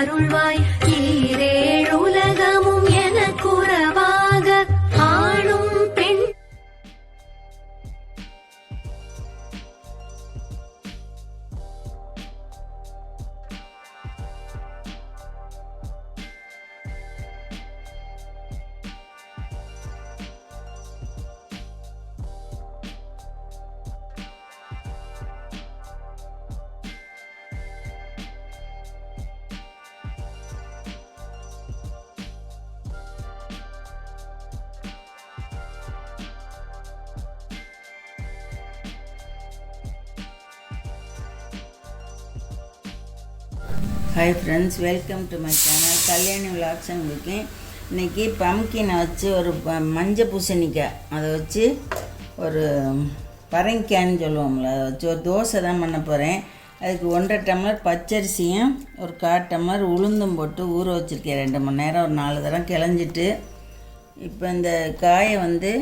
அருள்வாய். Key hi friends welcome to my channel Kalyani vlogs இருக்கேன் இன்றைக்கி பம்கினை வச்சு ஒரு ப- மஞ்சள் பூசணிக்காய். அதை வச்சு ஒரு பரங்கிக்காய்ன்னு சொல்லுவோம்ல அதை வச்சு ஒரு தோசை தான் பண்ண போகிறேன் அதுக்கு ஒன்றரை டம்ளர் பச்சரிசியும் ஒரு கால் டம்ளர் உளுந்தும் போட்டு ஊற வச்சுருக்கேன். ரெண்டு மணி நேரம் ஒரு நாலு தரம் கிளஞ்சிட்டு. இப்போ இந்த காயை வந்து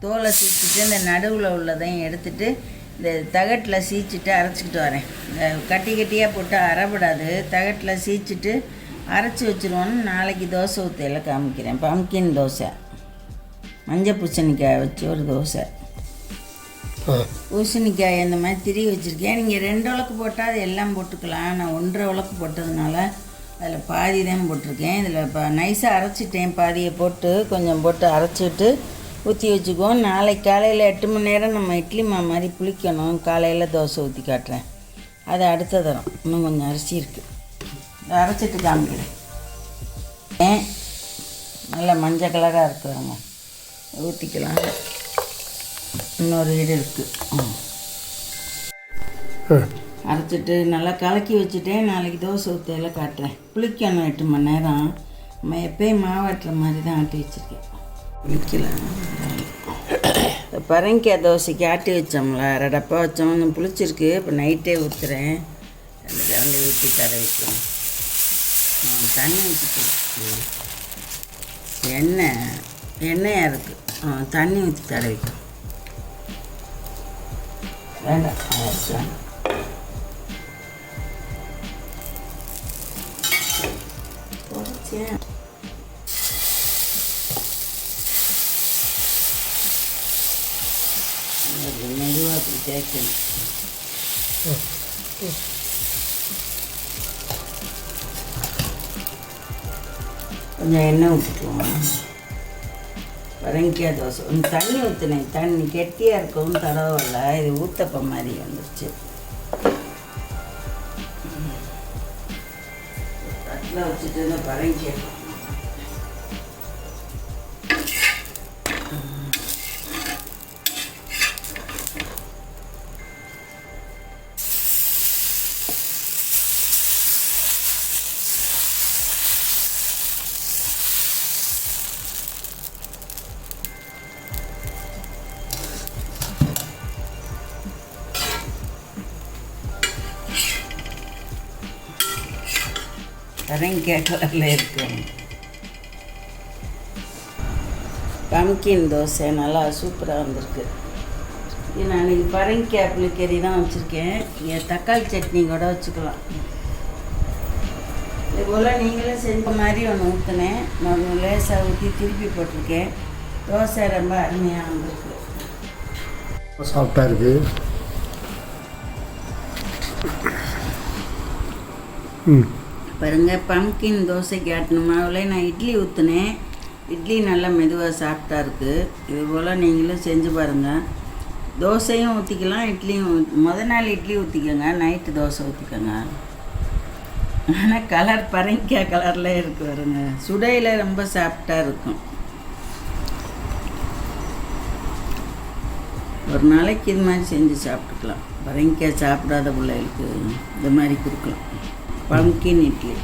தோலை சீச்சிட்டு இந்த நடுவில் உள்ளதையும் எடுத்துகிட்டு இந்த தகட்டில் சீச்சிட்டு அரைச்சிக்கிட்டு வரேன். இந்த கட்டி கட்டியாக போட்டு அரைப்படாது. தகட்டில் சீச்சிட்டு அரைச்சி வச்சுருவோன்னு நாளைக்கு தோசை ஊற்றையில் காமிக்கிறேன். பம்கின் தோசை. மஞ்சள் பூசணிக்காய் வச்சு ஒரு தோசை. பூசணிக்காய் இந்த மாதிரி திரி வச்சுருக்கேன். நீங்கள் ரெண்டு உலக்கு போட்டால் அது எல்லாம் போட்டுக்கலாம். நான் ஒன்றரை உலக்கு போட்டதுனால அதில் பாதி தான் போட்டிருக்கேன். இதில் இப்போ நைஸாக அரைச்சிட்டேன். பாதியை போட்டு கொஞ்சம் போட்டு அரைச்சிட்டு ஊற்றி வச்சுக்குவோம். நாளைக்கு காலையில் எட்டு மணி நேரம் நம்ம இட்லி மா மாதிரி புளிக்கணும். காலையில் தோசை ஊற்றி காட்டுறேன். அது அடுத்த தரம். இன்னும் கொஞ்சம் அரிசி இருக்குது அரைச்சிட்டு காமிக்கிறேன். ஏன் நல்ல மஞ்சள் கலராக இருக்குதுங்க ஊற்றிக்கலாம் இன்னொரு வீடு இருக்குது அரைச்சிட்டு நல்லா கலக்கி வச்சுட்டேன். நாளைக்கு தோசை ஊற்றையில் காட்டுறேன். புளிக்கணும் எட்டு மணி நேரம். நம்ம எப்பயும் மாவாட்டுற மாதிரி தான் ஆட்டி வச்சுருக்கேன். பரங்கிக்காய் தோசைக்கு ஆட்டி வச்சோம்ல அரை டப்பா வச்சோம். இன்னும் புளிச்சிருக்கு. இப்போ நைட்டே ஊற்றுறேன் ரெண்டு கரண்டி ஊற்றி தர வைக்கணும் தண்ணி ஊற்றி எண்ணெய் எண்ணெயாக இருக்குது தண்ணி ஊற்றி தர வைக்கும் வேண்டாம் அரிசி மெதுவாக அப்படி தேய்க்கணும் கொஞ்சம் எண்ணெய் ஊற்றிக்குவோம். பரங்கிக்காய் தோசை. கொஞ்சம் தண்ணி ஊற்றினேன். தண்ணி கெட்டியாக இருக்கவும் தடவை இது ஊத்தப்பம் மாதிரி வந்துருச்சு. தட்டில் வச்சுட்டு இந்த பரங்கிக்காய் கலரில் இருக்கு பம்கின் தோசை நல்லா சூப்பராக வந்திருக்கு. நான் இன்னைக்கு பரங்கிக்காய் புளிக்கறி தான் வச்சுருக்கேன். இங்கே தக்காளி சட்னி கூட வச்சுக்கலாம். இது போல் நீங்களும் செஞ்ச மாதிரி ஒன்று ஊற்றினேன் நான் லேசாக ஊற்றி திருப்பி போட்டிருக்கேன். தோசை ரொம்ப அருமையாக வந்திருக்கு. சாஃப்டா இருக்கு. ம். பாருங்கள் பம்கின் தோசைக்கு ஆட்டின மாவுல நான் இட்லி ஊற்றுனேன் இட்லி நல்லா மெதுவாக சாஃப்டாக இருக்குது இது போல் நீங்களும் செஞ்சு பாருங்கள் தோசையும் ஊற்றிக்கலாம் இட்லியும் முத நாள் இட்லி ஊற்றிக்கோங்க நைட்டு தோசை ஊற்றிக்கோங்க ஆனால் கலர் பரங்கிக்காய் கலரில் இருக்கு வருங்க சுடையில் ரொம்ப சாஃப்டாக இருக்கும். ஒரு நாளைக்கு இது மாதிரி செஞ்சு சாப்பிட்டுக்கலாம். பரங்கிக்காய் சாப்பிடாத பிள்ளைகளுக்கு இது மாதிரி கொடுக்கலாம். பம்கின் இட்லி